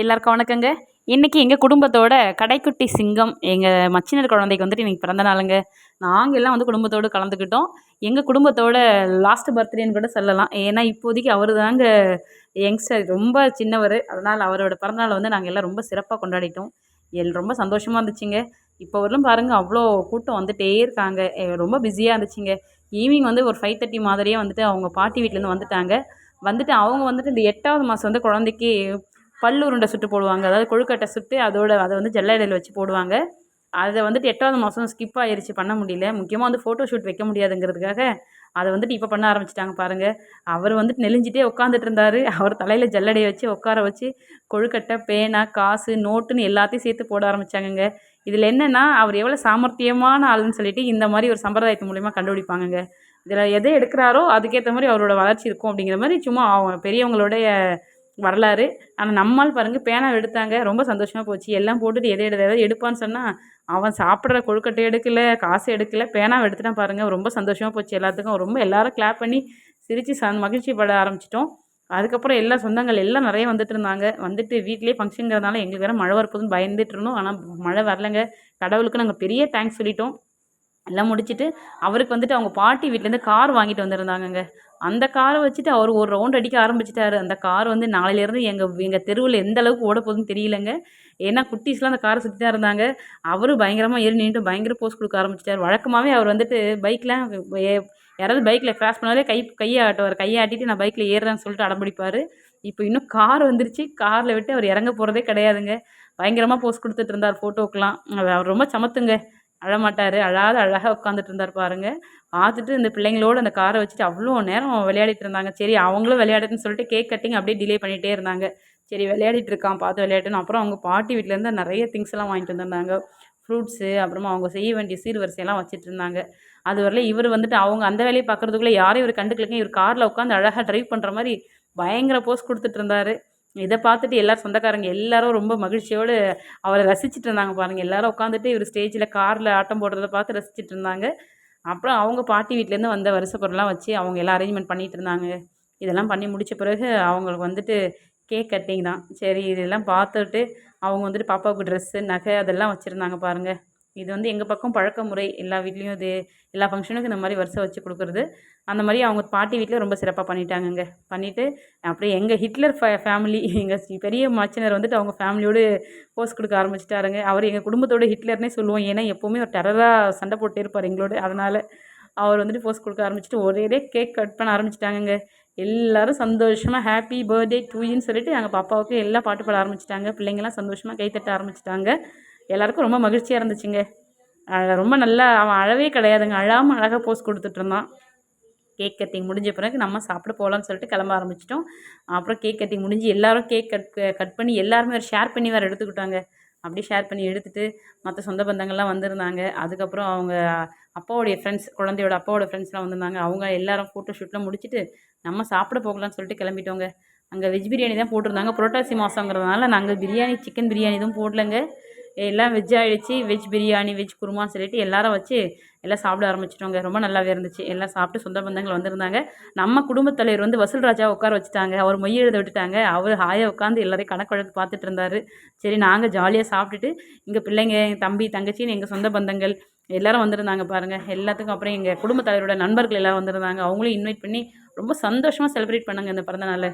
எல்லாருக்கும் வணக்கங்க. இன்றைக்கி எங்கள் குடும்பத்தோட கடைக்குட்டி சிங்கம் எங்கள் மச்சினர் குழந்தைக்கு வந்துட்டு இன்றைக்கி பிறந்த நாளுங்க. நாங்கள் எல்லாம் வந்து குடும்பத்தோடு கலந்துக்கிட்டோம். எங்கள் குடும்பத்தோட லாஸ்ட் பர்த்டேன்னு கூட சொல்லலாம். ஏன்னா இப்போதைக்கு அவர் தாங்க யங்ஸ்டர் ரொம்ப சின்னவர். அதனால் அவரோட பிறந்தநாளை வந்து நாங்கள் எல்லாம் ரொம்ப சிறப்பாக கொண்டாடிட்டோம். எல் ரொம்ப சந்தோஷமாக இருந்துச்சுங்க. இப்போ வரலும் பாருங்கள் அவ்வளோ கூட்டம் வந்துகிட்டே இருக்காங்க. ரொம்ப பிஸியாக இருந்துச்சுங்க. ஈவினிங் வந்து ஒரு ஃபைவ் தேர்ட்டி மாதிரியே வந்துட்டு அவங்க பாட்டி வீட்டிலேருந்து வந்துட்டாங்க. வந்துட்டு அவங்க வந்துட்டு இந்த எட்டாவது மாதம் வந்து குழந்தைக்கு பல்லு உருண்டை சுட்டு போடுவாங்க. அதாவது கொழுக்கட்டை சுட்டு அதோட அதை வந்து ஜல்லடையில் வச்சு போடுவாங்க. அதை வந்துட்டு எட்டாவது மாதம் ஸ்கிப் ஆயிடுச்சு பண்ண முடியல. முக்கியமாக வந்து ஃபோட்டோ ஷூட் வைக்க முடியாதுங்கிறதுக்காக அதை வந்துட்டு இப்போ பண்ண ஆரம்பிச்சிட்டாங்க பாருங்கள் அவர் வந்துட்டு நெளிஞ்சிட்டே உட்காந்துட்டு இருந்தார். அவர் தலையில் ஜல்லடையை வச்சு உட்கார வச்சு கொழுக்கட்டை பேனா காசு நோட்டுன்னு எல்லாத்தையும் சேர்த்து போட ஆரம்பித்தாங்கங்க இதில் என்னென்னா அவர் எவ்வளோ சாமர்த்தியமான ஆளுன்னு சொல்லிட்டு இந்த மாதிரி ஒரு சம்பிரதாயத்து மூலிமா கண்டுபிடிப்பாங்கங்க. இதில் எதை எடுக்கிறாரோ அதுக்கேற்ற மாதிரி அவரோட வளர்ச்சி இருக்கும் அப்படிங்கிற மாதிரி சும்மா அவங்க பெரியவங்களுடைய வரலாறு. ஆனால் நம்மால் பாருங்கள் பேனா எடுத்தாங்க. ரொம்ப சந்தோஷமாக போச்சு. எல்லாம் போட்டுட்டு எதை எடு எதாவது எடுப்பான்னு சொன்னால் அவன் சாப்பிட்ற கொழுக்கட்டை எடுக்கல காசு எடுக்கல பேனாவை எடுத்துட்டான் பாருங்கள் ரொம்ப சந்தோஷமாக போச்சு எல்லாத்துக்கும். ரொம்ப எல்லாரும் கிளாப் பண்ணி சிரித்து ச மகிழ்ச்சி பட ஆரம்பிச்சிட்டோம். அதுக்கப்புறம் எல்லா சொந்தங்கள் எல்லாம் நிறைய வந்துட்டு இருந்தாங்க. வந்துட்டு வீட்லேயே ஃபங்க்ஷனுங்கிறதுனால எங்களுக்கு வேறு மழை வரப்போகுதுன்னு பயந்துட்டு இருந்தோம். ஆனால் மழை வரலங்க. கடவுளுக்கு நாங்கள் பெரிய தேங்க்ஸ் சொல்லிட்டோம். எல்லாம் முடிச்சிட்டு அவருக்கு வந்துட்டு அவங்க பாட்டி வீட்டிலேருந்து கார் வாங்கிட்டு வந்திருந்தாங்கங்க. அந்த காரை வச்சுட்டு அவர் ஒரு ரவுண்ட் அடிக்க ஆரம்பிச்சிட்டாரு. அந்த கார் வந்து நாளையிலேருந்து எங்கள் எங்கள் தெருவில் எந்த அளவுக்கு ஓட போகுதுன்னு தெரியலங்க. ஏன்னா குட்டீஸ்லாம் அந்த காரை சுற்றி தான் இருந்தாங்க. அவரும் பயங்கரமாக ஏறி நின்றுட்டு பயங்கர போஸ்ட் கொடுக்க ஆரம்பிச்சிட்டார். வழக்கமாகவே அவர் வந்துட்டு பைக்கில் யாராவது பைக்கில் கிராஸ் பண்ணாலே கை கையை ஆட்டுவார் கையை ஆட்டிட்டு நான் பைக்கில் ஏறுறேன்னு சொல்லிட்டு அடம்பிடிப்பார். இப்போ இன்னும் கார் வந்துருச்சு. காரில் விட்டு அவர் இறங்க போகிறதே கிடையாதுங்க. பயங்கரமாக போஸ்ட் கொடுத்துட்டு இருந்தார் ஃபோட்டோக்கெலாம் அவர் ரொம்ப சமத்துங்க. அழமாட்டார். அழாத அழகாக உட்காந்துட்டு இருந்தார் பாருங்க. பார்த்துட்டு இந்த பிள்ளைங்களோட அந்த காரை வச்சுட்டு அவ்வளோ நேரம் விளையாடிட்டு இருந்தாங்க. சரி அவங்களும் விளையாடுதுன்னு சொல்லிட்டு கேக் கட்டிங் அப்படியே டிலே பண்ணிகிட்டே இருந்தாங்க. சரி விளையாடிட்டு இருக்கான் பார்த்து விளையாட்டுன்னு. அப்புறம் அவங்க பாட்டி வீட்டிலேருந்து நிறைய திங்ஸ் எல்லாம் வாங்கிட்டு வந்திருந்தாங்க. ஃப்ரூட்ஸு அப்புறமா அவங்க செய்ய வேண்டிய சீர்வரிசையெல்லாம் வச்சுட்டு இருந்தாங்க. அது வரல இவர் வந்துட்டு அவங்க அந்த வேலையை பார்க்குறதுக்குள்ளே யாரையும் இவர் கண்டுக்கலங்க. இவர் காரில் உட்காந்து அழகாக ட்ரைவ் பண்ணுற மாதிரி பயங்கர போஸ் கொடுத்துட்டு இருந்தார். இதை பார்த்துட்டு எல்லாரும் சொந்தக்காரங்க எல்லாரும் ரொம்ப மகிழ்ச்சியோடு அவரை ரசிச்சிட்டு இருந்தாங்க பாருங்கள் எல்லாரும் உட்காந்துட்டு இவர் ஸ்டேஜில் காரில் ஆட்டம் போடுறத பார்த்து ரசிச்சிட்டு இருந்தாங்க. அப்புறம் அவங்க பாட்டி வீட்டிலேருந்து வந்த வருஷ பொருள்லாம் வச்சு அவங்க எல்லாம் அரேஞ்ச்மெண்ட் பண்ணிட்டு இருந்தாங்க. இதெல்லாம் பண்ணி முடித்த பிறகு அவங்களுக்கு வந்துட்டு கேக் கட்டிங் தான். சரி இதெல்லாம் பார்த்துட்டு அவங்க வந்துட்டு பாப்பாவுக்கு ட்ரெஸ்ஸு நகை அதெல்லாம் வச்சுருந்தாங்க பாருங்கள் இது வந்து எங்கள் பக்கம் பழக்க முறை எல்லா வீட்லேயும் இது எல்லா ஃபங்க்ஷனுக்கும் இந்த மாதிரி வரிசை வச்சு கொடுக்குறது. அந்த மாதிரி அவங்க பாட்டி வீட்டில் ரொம்ப சிறப்பாக பண்ணிட்டாங்கங்க. பண்ணிவிட்டு அப்படியே எங்கள் ஹிட்லர் ஃபே ஃபேமிலி எங்கள் பெரிய மச்சினர் வந்துட்டு அவங்க ஃபேமிலியோடு போஸ் கொடுக்க ஆரம்பிச்சிட்டாருங்க. அவர் எங்கள் குடும்பத்தோட ஹிட்லர்னே சொல்லுவோம். ஏன்னா எப்போவுமே ஒரு டெரராக சண்டை போட்டே இருப்பார் எங்களோட. அதனால் அவர் வந்துட்டு போஸ் கொடுக்க ஆரம்பிச்சிட்டு ஒரே கேக் கட் பண்ண ஆரம்பிச்சிட்டாங்கங்க. எல்லாரும் சந்தோஷமாக ஹாப்பி பர்த்டே டூயின்னு சொல்லிட்டு எங்கள் பாப்பாவுக்கு எல்லாம் பாட்டு பாட ஆரம்பிச்சிட்டாங்க. பிள்ளைங்கள்லாம் சந்தோஷமாக கைத்தட்ட ஆரம்பிச்சிட்டாங்க. எல்லாருக்கும் ரொம்ப மகிழ்ச்சியாக இருந்துச்சுங்க. ரொம்ப நல்லா அவன் அழவே கிடையாதுங்க. அழாமல் அழகாக போஸ் கொடுத்துட்டு இருந்தான். கேக் கட்டிங் முடிஞ்ச பிறகு நம்ம சாப்பிட போகலான்னு சொல்லிட்டு கிளம்ப ஆரம்பிச்சிட்டோம். அப்புறம் கேக் கட்டிங் முடிஞ்சு எல்லாரும் கேக் கட் கட் பண்ணி எல்லாருமே ஒரு ஷேர் பண்ணி வேறு எடுத்துக்கிட்டாங்க. அப்படியே ஷேர் பண்ணி எடுத்துகிட்டு மற்ற சொந்த பந்தங்கள்லாம் வந்திருந்தாங்க. அதுக்கப்புறம் அவங்க அப்பாவுடைய ஃப்ரெண்ட்ஸ் குழந்தையோட அப்பாவோட ஃப்ரெண்ட்ஸ்லாம் வந்திருந்தாங்க. அவங்க எல்லாரும் ஃபோட்டோ ஷூட்லாம் முடிச்சுட்டு நம்ம சாப்பிட போகலான்னு சொல்லிட்டு கிளம்பிட்டோங்க. அங்கே வெஜ் பிரியாணி தான் போட்டிருந்தாங்க. புரோட்டாசி மாதங்கிறதுனால நாங்கள் பிரியாணி சிக்கன் பிரியாணி எதுவும் போடலங்க. எல்லாம் வெஜ் ஆகிடுச்சு வெஜ் பிரியாணி வெஜ் குருமான்னு சொல்லிட்டு எல்லாரும் வச்சு எல்லாம் சாப்பிட ஆரம்பிச்சிட்டோங்க. ரொம்ப நல்லாவே இருந்துச்சு. எல்லாம் சாப்பிட்டு சொந்த பந்தங்கள் வந்திருந்தாங்க. நம்ம குடும்பத் தலைவர் வந்து வசூல் ராஜா உட்கார வச்சுட்டாங்க. அவர் மொய் எழுத விட்டுட்டாங்க. அவர் ஹாயாக உட்காந்து எல்லாரையும் கணக்கு வழக்கு பார்த்துட்டு இருந்தார். சரி நாங்கள் ஜாலியாக சாப்பிட்டுட்டு எங்கள் பிள்ளைங்க என் தம்பி தங்கச்சின்னு எங்கள் சொந்த பந்தங்கள் எல்லாரும் வந்திருந்தாங்க பாருங்கள் எல்லாத்துக்கும் அப்புறம் எங்கள் குடும்பத் தலைவரோட நண்பர்கள் எல்லாம் வந்திருந்தாங்க. அவங்களும் இன்வைட் பண்ணி ரொம்ப சந்தோஷமாக செலிப்ரேட் பண்ணாங்க இந்த பிறந்த நாளை.